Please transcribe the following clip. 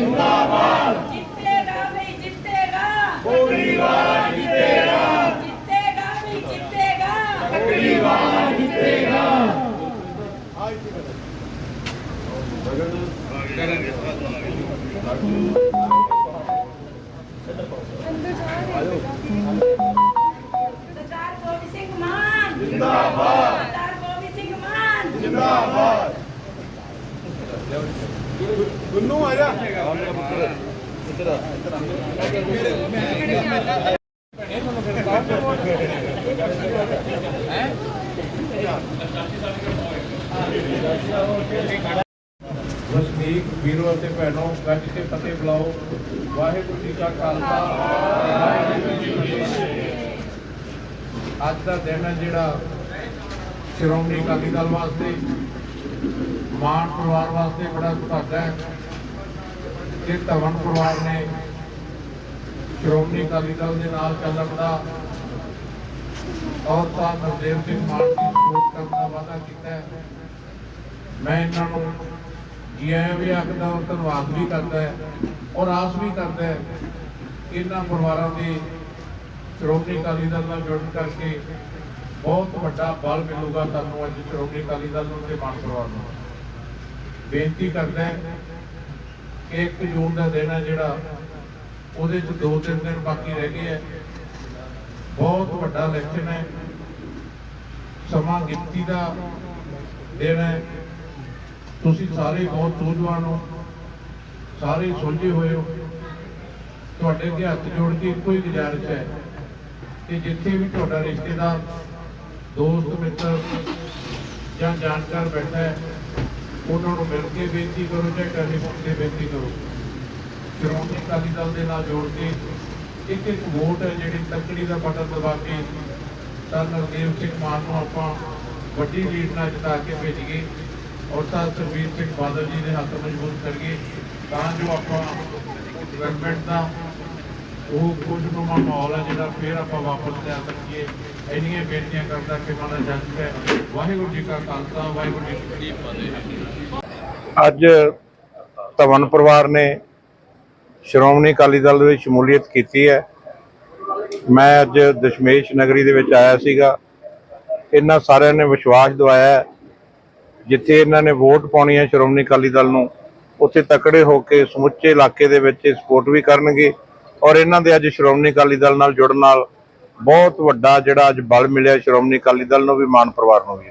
जिंदाबाद जीतेगा भी जीतेगा अगली बार जीतेगा जीतेगा भी जीतेगा अगली बार जीतेगा सरदार गोविंद सिंह मान जिंदाबाद सरदार गोविंद सिंह मान जिंदाबाद ਗੁੰਨੂ ਆ ਜਾ ਵਸਨੀਕ ਵੀਰੋ ਅਤੇ ਭੈਣੋ ਗੱਜ ਕੇ ਫਤਿਹ ਬੁਲਾਓ ਵਾਹਿਗੁਰੂ ਜੀ ਕਾ ਖਾਲਸਾ ਵਾਹਿਗੁਰੂ ਜੀ ਕੀ ਫਤਿਹ ਅੱਜ ਦਾ ਦਿਨ ਹੈ ਜਿਹੜਾ ਸ਼੍ਰੋਮਣੀ ਅਕਾਲੀ ਦਲ ਵਾਸਤੇ ਮਾਨ ਪਰਿਵਾਰ ਵਾਸਤੇ ਬੜਾ ਸੁਭਾਗਾ ਹੈ। ਕਿ ਧਵਨ ਪਰਿਵਾਰ ਨੇ ਸ਼੍ਰੋਮਣੀ ਅਕਾਲੀ ਦਲ ਦੇ ਨਾਲ ਚੱਲਣ ਦਾ ਔਰ ਤਾਂ ਨਵਦੇਵ ਸਿੰਘ ਮਾਨ ਦੀ ਸਪੋਰਟ ਕਰਨ ਦਾ ਵਾਅਦਾ ਕੀਤਾ ਹੈ। ਮੈਂ ਇਹਨਾਂ ਨੂੰ ਜੀ ਆਇਆਂ ਵੀ ਆਖਦਾ ਔਰ ਧੰਨਵਾਦ ਵੀ ਕਰਦਾ ਹੈ ਔਰ ਆਸ ਵੀ ਕਰਦਾ ਹੈ ਇਹਨਾਂ ਪਰਿਵਾਰਾਂ ਦੇ ਸ਼੍ਰੋਮਣੀ ਅਕਾਲੀ ਦਲ ਨਾਲ ਜੁੜਨ ਕਰਕੇ ਬਹੁਤ ਵੱਡਾ ਬਲ ਮਿਲੂਗਾ ਤੁਹਾਨੂੰ ਅੱਜ ਸ਼੍ਰੋਮਣੀ ਅਕਾਲੀ ਦਲ ਨੂੰ ਤੇ ਮਾਨ ਪਰਿਵਾਰ ਨੂੰ। ਬੇਨਤੀ ਕਰਦਾ ਕਿ 1 ਜੂਨ ਦਾ ਦਿਨ ਹੈ ਜਿਹੜਾ ਉਹਦੇ ਚ 2-3 ਦਿਨ ਬਾਕੀ ਰਹਿ ਗਏ ਹੈ। ਬਹੁਤ ਵੱਡਾ ਇਲੈਕਸ਼ਨ ਹੈ। ਸਮਾਂ ਗਿਣਤੀ ਦਾ ਦਿਨ ਹੈ। ਤੁਸੀਂ ਸਾਰੇ ਬਹੁਤ ਸੂਝਵਾਨ ਹੋ। ਸਾਰੇ ਸੁਲਝੇ ਹੋਏ ਹੋ। ਤੁਹਾਡੇ ਅੱਗੇ ਹੱਥ ਜੋੜ ਕੇ ਇੱਕੋ ਹੀ ਗੁਜ਼ਾਰਿਸ਼ ਹੈ ਕਿ ਜਿੱਥੇ ਵੀ ਤੁਹਾਡਾ ਰਿਸ਼ਤੇਦਾਰ ਦੋਸਤ ਮਿੱਤਰ ਜਾਂ ਜਾਣਕਾਰ ਬੈਠਾ ਹੈ, ਉਹਨਾਂ ਨੂੰ ਮਿਲ ਕੇ ਬੇਨਤੀ ਕਰੋ ਜਾਂ ਟੈਲੀਫੋਨ ਤੇ ਬੇਨਤੀ ਕਰੋ। ਸ਼੍ਰੋਮਣੀ ਅਕਾਲੀ ਦਲ ਦੇ ਨਾਲ ਜੋੜ ਕੇ ਇੱਕ ਇੱਕ ਵੋਟ ਹੈ ਜਿਹੜੀ ਤੱਕੜੀ ਦਾ ਬਟਨ ਦਬਾ ਕੇ ਤਾਂ ਨਵਦੇਵ ਸਿੰਘ ਮਾਨ ਨੂੰ ਆਪਾਂ ਵੱਡੀ ਲੀਡ ਨਾਲ ਜਿਤਾ ਕੇ ਭੇਜੀਏ ਔਰ ਤਾਂ ਸੁਖਬੀਰ ਸਿੰਘ ਬਾਦਲ ਜੀ ਦੇ ਹੱਥ ਮਜ਼ਬੂਤ ਕਰੀਏ ਤਾਂ ਜੋ ਆਪਾਂ ਗਵਰਨਮੈਂਟ ਦਾ ਉਹ ਖੁਸ਼ਨੁਮਾ ਮਾਹੌਲ ਹੈ ਜਿਹੜਾ ਫੇਰ ਆਪਾਂ ਵਾਪਸ ਲਿਆ ਸਕੀਏ। ਇੰਨੀਆਂ ਬੇਨਤੀਆਂ ਕਰਦਾ ਕਿ ਮਾਨਾ ਜੰਗ ਹੈ। ਵਾਹਿਗੁਰੂ ਜੀ ਕਾ ਖਾਲਸਾ, ਵਾਹਿਗੁਰੂ ਜੀ ਕੀ ਫਤਿਹ। ਅੱਜ ਧਵਨ ਪਰਿਵਾਰ ਨੇ ਸ਼੍ਰੋਮਣੀ ਅਕਾਲੀ ਦਲ ਦੇ ਵਿੱਚ ਸ਼ਮੂਲੀਅਤ ਕੀਤੀ ਹੈ। ਮੈਂ ਅੱਜ ਦਸ਼ਮੇਸ਼ ਨਗਰੀ ਦੇ ਵਿੱਚ ਆਇਆ ਸੀਗਾ। ਇਹਨਾਂ ਸਾਰਿਆਂ ਨੇ ਵਿਸ਼ਵਾਸ ਦਿਵਾਇਆ ਜਿੱਥੇ ਇਹਨਾਂ ਨੇ ਵੋਟ ਪਾਉਣੀ ਹੈ ਸ਼੍ਰੋਮਣੀ ਅਕਾਲੀ ਦਲ ਨੂੰ, ਉੱਥੇ ਤਕੜੇ ਹੋ ਕੇ ਸਮੁੱਚੇ ਇਲਾਕੇ ਦੇ ਵਿੱਚ ਸਪੋਰਟ ਵੀ ਕਰਨਗੇ। ਔਰ ਇਹਨਾਂ ਦੇ ਅੱਜ ਸ਼੍ਰੋਮਣੀ ਅਕਾਲੀ ਦਲ ਨਾਲ ਜੁੜਨ ਨਾਲ ਬਹੁਤ ਵੱਡਾ ਜਿਹੜਾ ਅੱਜ ਬਲ ਮਿਲਿਆ ਸ਼੍ਰੋਮਣੀ ਅਕਾਲੀ ਦਲ ਨੂੰ ਵੀ, ਮਾਨ ਪਰਿਵਾਰ ਨੂੰ ਵੀ।